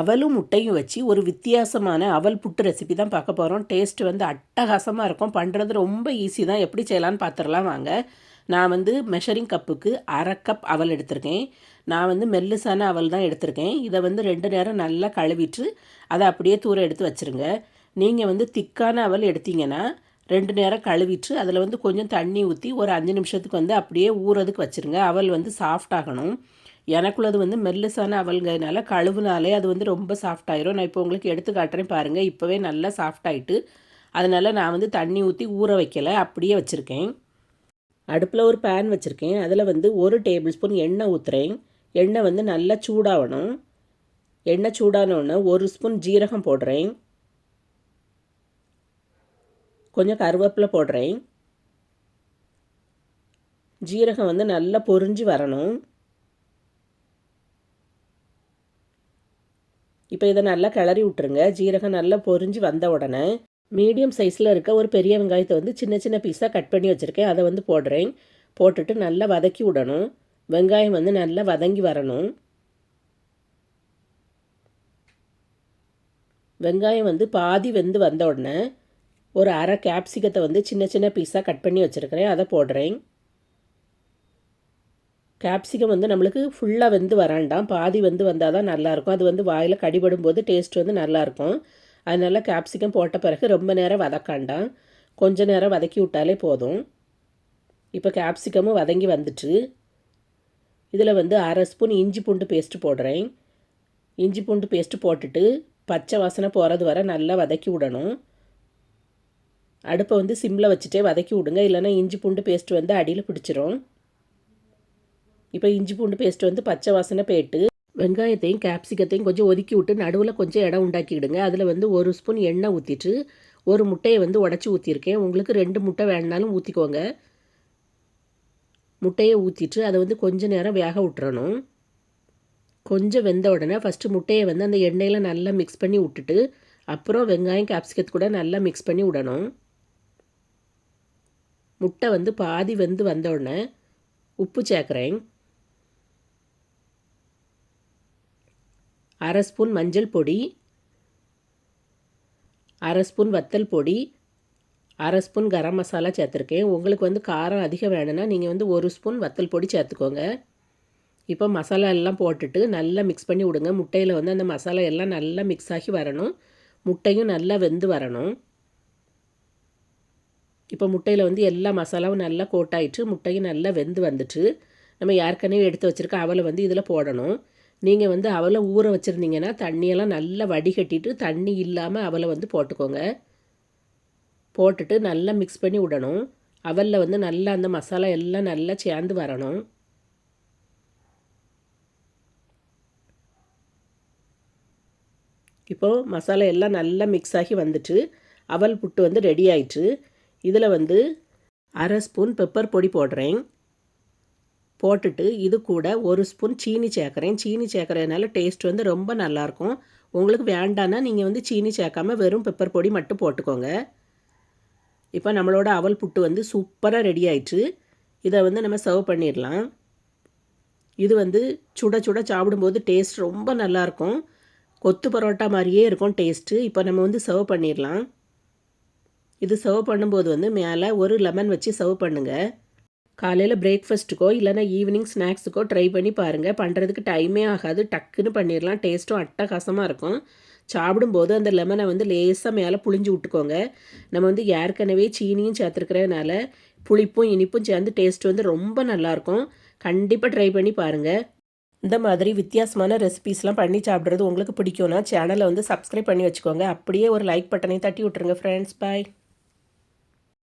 அவலும் முட்டையும் வச்சு ஒரு வித்தியாசமான அவல் புட்டு ரெசிபி தான் பார்க்க போகிறோம் டேஸ்ட் வந்து அட்டகாசமாக இருக்கும். பண்ணுறது ரொம்ப ஈஸி தான். எப்படி செய்யலான்னு பார்த்துடலாம் வாங்க. நான் வந்து மெஷரிங் கப்புக்கு அரை கப் அவல் எடுத்திருக்கேன். நான் வந்து மெல்லுசான அவல் தான் எடுத்திருக்கேன். இதை வந்து ரெண்டு நேரம் நல்லா கழுவிட்டு அதை அப்படியே தூர எடுத்து வச்சுருங்க. நீங்கள் வந்து திக்கான அவல் எடுத்தீங்கன்னா ரெண்டு நேரம் கழுவிட்டு அதில் வந்து கொஞ்சம் தண்ணி ஊற்றி ஒரு அஞ்சு நிமிஷத்துக்கு வந்து அப்படியே ஊறதுக்கு வச்சுருங்க. அவல் வந்து சாஃப்ட் ஆகணும். எனக்குள்ளது வந்து மெல்லுசான அவல்கிறதுனால கழுவுனாலே அது வந்து ரொம்ப சாஃப்ட் ஆயிரும். நான் இப்போ உங்களுக்கு எடுத்து காட்டுறேன் பாருங்கள் இப்போவே நல்லா சாஃப்ட் ஆகிட்டு அதனால் நான் வந்து தண்ணி ஊற்றி ஊற வைக்கலை. அப்படியே வச்சுருக்கேன். அடுப்பில் ஒரு பேன் வச்சுருக்கேன். அதில் வந்து ஒரு டேபிள் ஸ்பூன் எண்ணெய் ஊற்றுறேன் எண்ணெய் வந்து நல்லா சூடாகணும் எண்ணெய் சூடானோடனே ஒரு ஸ்பூன் ஜீரகம் போடுறேன். கொஞ்சம் கருவேப்பிலை போடுறேன். ஜீரகம் வந்து நல்லா பொரிஞ்சு வரணும். இப்போ இதை நல்லா கிளறி விட்டுருங்க. ஜீரகம் நல்லா பொரிஞ்சு வந்த உடனே மீடியம் சைஸில் இருக்க ஒரு பெரிய வெங்காயத்தை வந்து சின்ன சின்ன பீஸாக கட் பண்ணி வச்சுருக்கேன். அதை வந்து போடுறேன். போட்டுட்டு நல்லா வதக்கி விடணும். வெங்காயம் வந்து நல்லா வதங்கி வரணும். வெங்காயம் வந்து பாதி வெந்து வந்த உடனே ஒரு அரை கேப்சிகத்தை வந்து சின்ன சின்ன பீஸாக கட் பண்ணி வச்சுருக்கிறேன். அதை போடுறேன். கேப்சிகம் வந்து நம்மளுக்கு ஃபுல்லாக வந்து வராண்டாம். பாதி வந்து வந்தால் தான் நல்லாயிருக்கும். அது வந்து வாயில் கடிபடும் போது டேஸ்ட் வந்து நல்லாயிருக்கும். அதனால் கேப்சிகம் போட்ட பிறகு ரொம்ப நேரம் வதக்காண்டாம். கொஞ்ச நேரம் வதக்கி விட்டாலே போதும். இப்போ கேப்சிகமும் வதங்கி வந்துட்டு இதில் வந்து அரை ஸ்பூன் இஞ்சி பூண்டு பேஸ்ட்டு போடுறேன். இஞ்சி பூண்டு பேஸ்ட்டு போட்டுட்டு பச்சை வாசனை போகிறது வர நல்லா வதக்கி விடணும். அடுப்பை வந்து சிம்மில் வச்சுட்டே வதக்கி விடுங்க. இல்லைனா இஞ்சி பூண்டு பேஸ்ட்டு வந்து அடியில் பிடிச்சிரும். இப்போ இஞ்சி பூண்டு பேஸ்ட்டு வந்து பச்சை வாசனை போயிட்டு வெங்காயத்தையும் கேப்சிகத்தையும் கொஞ்சம் ஒதுக்கி விட்டு நடுவில் கொஞ்சம் இடம் உண்டாக்கிடுங்க. அதில் வந்து ஒரு ஸ்பூன் எண்ணெய் ஊற்றிட்டு ஒரு முட்டையை வந்து உடச்சி ஊற்றிருக்கேன் உங்களுக்கு ரெண்டு முட்டை வேணுனாலும் ஊற்றிக்கோங்க முட்டையை ஊற்றிட்டு அதை வந்து கொஞ்சம் நேரம் வேக விட்டுறணும். கொஞ்சம் வெந்த உடனே ஃபஸ்ட்டு முட்டையை வந்து அந்த எண்ணெயில் நல்லா மிக்ஸ் பண்ணி விட்டுட்டு அப்புறம் வெங்காயம் கேப்சிகத்து கூட நல்லா மிக்ஸ் பண்ணி விடணும். முட்டை வந்து பாதி வெந்து வந்த உடனே உப்பு சேர்க்குறேன். அரை ஸ்பூன் மஞ்சள் பொடி அரை ஸ்பூன் வத்தல் பொடி அரை ஸ்பூன் கரம் மசாலா சேர்த்துருக்கேன். உங்களுக்கு வந்து காரம் அதிகம் வேணும்னா நீங்கள் வந்து ஒரு ஸ்பூன் வத்தல் பொடி சேர்த்துக்கோங்க. இப்போ மசாலா எல்லாம் போட்டுட்டு நல்லா மிக்ஸ் பண்ணி விடுங்க. முட்டையில் வந்து அந்த மசாலா எல்லாம் நல்லா மிக்ஸ் ஆகி வரணும். முட்டையும் நல்லா வெந்து வரணும். இப்போ முட்டையில் வந்து எல்லா மசாலாவும் நல்லா கோட்டாயிட்டு முட்டையும் நல்லா வெந்து வந்துட்டு நம்ம ஏற்கனவே எடுத்து வச்சுருக்க அவலை வந்து இதில் போடணும். நீங்கள் வந்து அவளை ஊற வச்சுருந்தீங்கன்னா தண்ணியெல்லாம் நல்லா வடிகட்டிட்டு தண்ணி இல்லாமல் அவளை வந்து போட்டுக்கோங்க. போட்டுட்டு நல்லா மிக்ஸ் பண்ணி விடணும். அவலில் வந்து நல்லா அந்த மசாலா எல்லாம் நல்லா சேர்ந்து வரணும். இப்போது மசாலா எல்லாம் நல்லா மிக்ஸ் ஆகி வந்துட்டு அவல் புட்டு வந்து ரெடி ஆயிட்டு இதில் வந்து அரை ஸ்பூன் பெப்பர் பொடி போடுறேன். போட்டுட்டு இது கூட ஒரு ஸ்பூன் சீனி சேர்க்குறேன். சீனி சேர்க்குறதுனால டேஸ்ட் வந்து ரொம்ப நல்லாயிருக்கும். உங்களுக்கு வேண்டான்னா நீங்கள் வந்து சீனி சேர்க்காம வெறும் பெப்பர் பொடி மட்டும் போட்டுக்கோங்க. இப்போ நம்மளோட அவல் புட்டு வந்து சூப்பராக ரெடி ஆயிடுச்சு. இதை வந்து நம்ம சர்வ் பண்ணிடலாம். இது வந்து சுட சுட சாப்பிடும்போது டேஸ்ட் ரொம்ப நல்லாயிருக்கும். கொத்து பரோட்டா மாதிரியே இருக்கும் டேஸ்ட்டு இப்போ நம்ம வந்து சர்வ் பண்ணிடலாம். இது சர்வ் பண்ணும்போது வந்து மேலே ஒரு லெமன் வச்சு சர்வ் பண்ணுங்கள் காலையில் பிரேக்ஃபஸ்ட்டுக்கோ இல்லைனா ஈவினிங் ஸ்நாக்ஸுக்கோ ட்ரை பண்ணி பாருங்கள் பண்ணுறதுக்கு டைமே ஆகாது. டக்குன்னு பண்ணிடலாம். டேஸ்ட்டும் அட்டகாசமாக இருக்கும். சாப்பிடும்போது அந்த லெமனை வந்து லேசாக மேலே புளிஞ்சு விட்டுக்கோங்க. நம்ம வந்து ஏற்கனவே சீனியும் சேர்த்துருக்கிறதுனால புளிப்பும் இனிப்பும் சேர்ந்து டேஸ்ட் வந்து ரொம்ப நல்லாயிருக்கும். கண்டிப்பாக ட்ரை பண்ணி பாருங்கள் இந்த மாதிரி வித்தியாசமான ரெசிபீஸ்லாம் பண்ணி சாப்பிட்றது உங்களுக்கு பிடிக்கும்னா சேனலை வந்து சப்ஸ்கிரைப் பண்ணி வச்சுக்கோங்க. அப்படியே ஒரு லைக் பட்டனையும் தட்டி விட்ருங்க ஃப்ரெண்ட்ஸ் பாய்